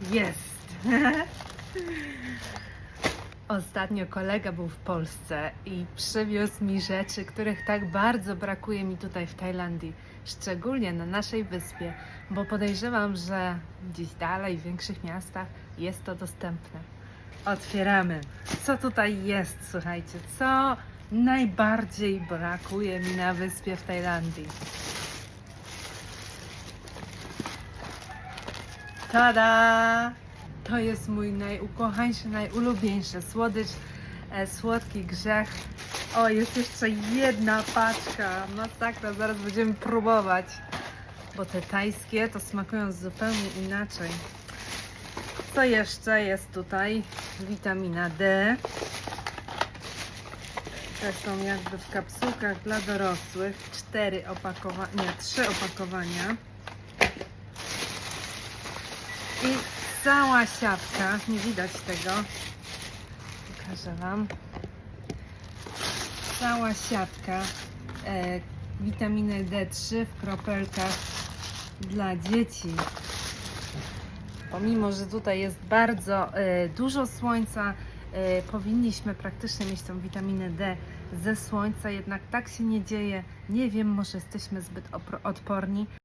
Jest. Ostatnio kolega był w Polsce i przywiózł mi rzeczy, których tak bardzo brakuje mi tutaj w Tajlandii, szczególnie na naszej wyspie, bo podejrzewam, że gdzieś dalej, w większych miastach jest to dostępne. Otwieramy. Co tutaj jest, słuchajcie? Co najbardziej brakuje mi na wyspie w Tajlandii? Tada! To jest mój najukochańszy, najulubieńszy słodycz, e, słodki grzech. O, jest jeszcze jedna paczka. Masakra, zaraz będziemy próbować. Bo te tajskie to smakują zupełnie inaczej. Co jeszcze jest tutaj? Witamina D. Te są jakby w kapsułkach dla dorosłych. Cztery opakowania, trzy opakowania. I cała siatka, nie widać tego, pokażę Wam. Cała siatka e, witaminy D3 w kropelkach dla dzieci. Pomimo, że tutaj jest bardzo e, dużo słońca, e, powinniśmy praktycznie mieć tą witaminę D ze słońca, jednak tak się nie dzieje. Nie wiem, może jesteśmy zbyt odporni.